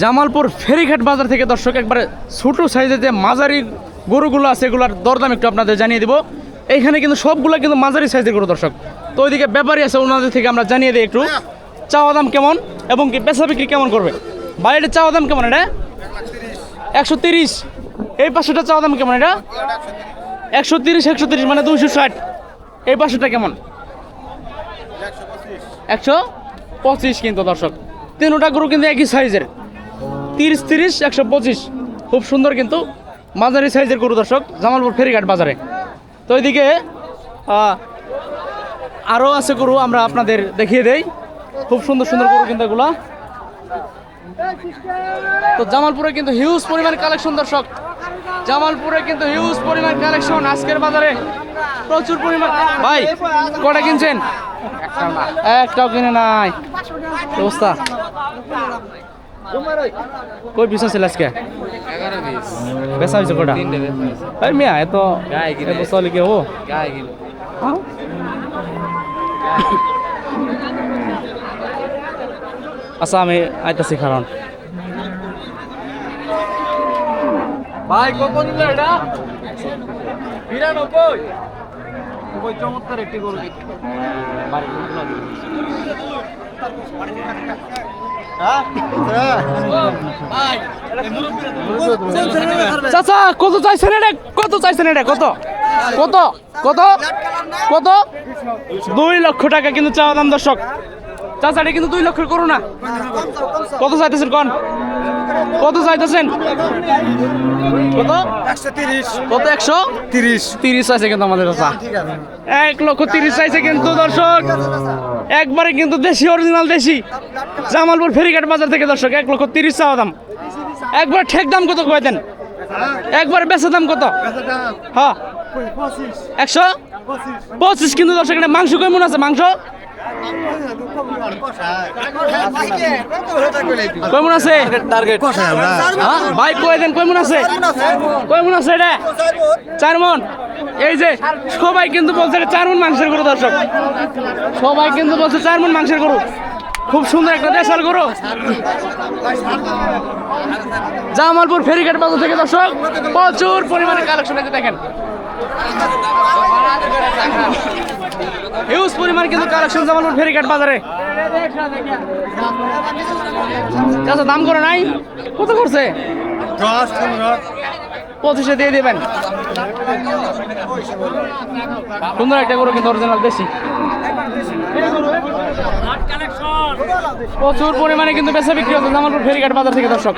জামালপুর ফেরিঘাট বাজার থেকে দর্শক, একবারে ছোটো সাইজের যে মাঝারি গরুগুলো আছে, এগুলোর দরদাম একটু আপনাদের জানিয়ে দিব। এইখানে কিন্তু সবগুলো কিন্তু মাঝারি সাইজের গরু দর্শক। তো ওইদিকে ব্যাপারী আছে, ওনাদের থেকে আমরা জানিয়ে দিই একটু। চাওয়া দাম কেমন এবং কি বেচা বিক্রি কেমন করবে? বাইরের চাওয়া দাম কেমন এটা? একশো তিরিশ। এই পাঁচশোটা চাওয়া দাম কেমন এটা? একশো তিরিশ একশো তিরিশ মানে দুইশো ষাট। এই পাঁচশোটা কেমন? একশো পঁচিশ কিন্তু দর্শক। তিনটা গরু কিন্তু একই সাইজের। তিরিশ তিরিশ, একশো পঁচিশ। খুব সুন্দর কিন্তু মাঝারি সাইজের গরু দর্শক, জামালপুর ফেরিঘাট বাজারে। তো এদিকে আরও আছে গরু আমরা আপনাদের দেখিয়ে দেই। খুব সুন্দর সুন্দর গরু কিন্তু এগুলা। তো জামালপুরে কিন্তু হিউজ পরিমাণ কালেকশন দর্শক। জামালপুরে কিন্তু হিউজ পরিমাণ কালেকশন আজকের বাজারে। প্রচুর পরিমাণ ভাই, কটা কিনছেন? একটাও কিনে নাই। অবস্থা? কই পিস আছে আজকে? বেচা হয়েছে কটা? এই মিয়া এত ও কিলো হ্যাঁ? আচ্ছা আমি আইতাছি কারণ ভাই কত নিল এটা? বিরানব্বই চমৎকার একটি গরু চাচা, কত চাইছেন এটা? কত চাইছেন এটা? কত? কত? কত? কত? দুই লক্ষ টাকা কিন্তু চাওয়া দাম, দর্শক। চাচা, এটা কিন্তু দুই লক্ষ করো না কত চাইতেছেন, কন? কত চাইতেছেন? কত? একশো তিরিশ কত একশো? তিরিশ। তিরিশ আছে কিন্তু আমাদের চাচা। এক লক্ষ তিরিশ চাইছে কিন্তু, দর্শক। একবারে কিন্তু দেশি অরিজিনাল দেশি। জামালপুর ফেরিঘাট বাজার থেকে দর্শক এক লক্ষ তিরিশ চাওয়া দাম। একবার ঠেক দাম কত কয়ে দেন? একবার বেচা দাম কত? হ্যাঁ একশো? পঁচিশ কিন্তু দর্শক এটা মাংস কেমন আছে? মাংস? কেমন আছে? টার্গেট হ্যাঁ? ভাই কয়ে দেন কেমন আছে? কেমন আছে এটা? চার মন? এই যে সবাই কিন্তু বলছে চার মন মাংসের গরু দর্শক। সবাই কিন্তু বলছে চার মন মাংসের গরু। খুব সুন্দর একটা দেশাল গরু। জামালপুর ফেরিঘাট বাজার থেকে দর্শক প্রচুর পরিমাণে কালেকশন আছে দেখেন। হিউজ পরিমাণ কিন্তু কালেকশন জামালপুর ফেরিঘাট বাজারে। আচ্ছা দাম করে নাই? কত করছে? পঁচিশে দিয়ে দেবেন। সুন্দর একটা গরু কিন্তু অরিজিনাল দেশি। প্রচুর পরিমাণে কিন্তু বেচা বিক্রি হচ্ছে জামালপুর ফেরিঘাট বাজার থেকে, দর্শক।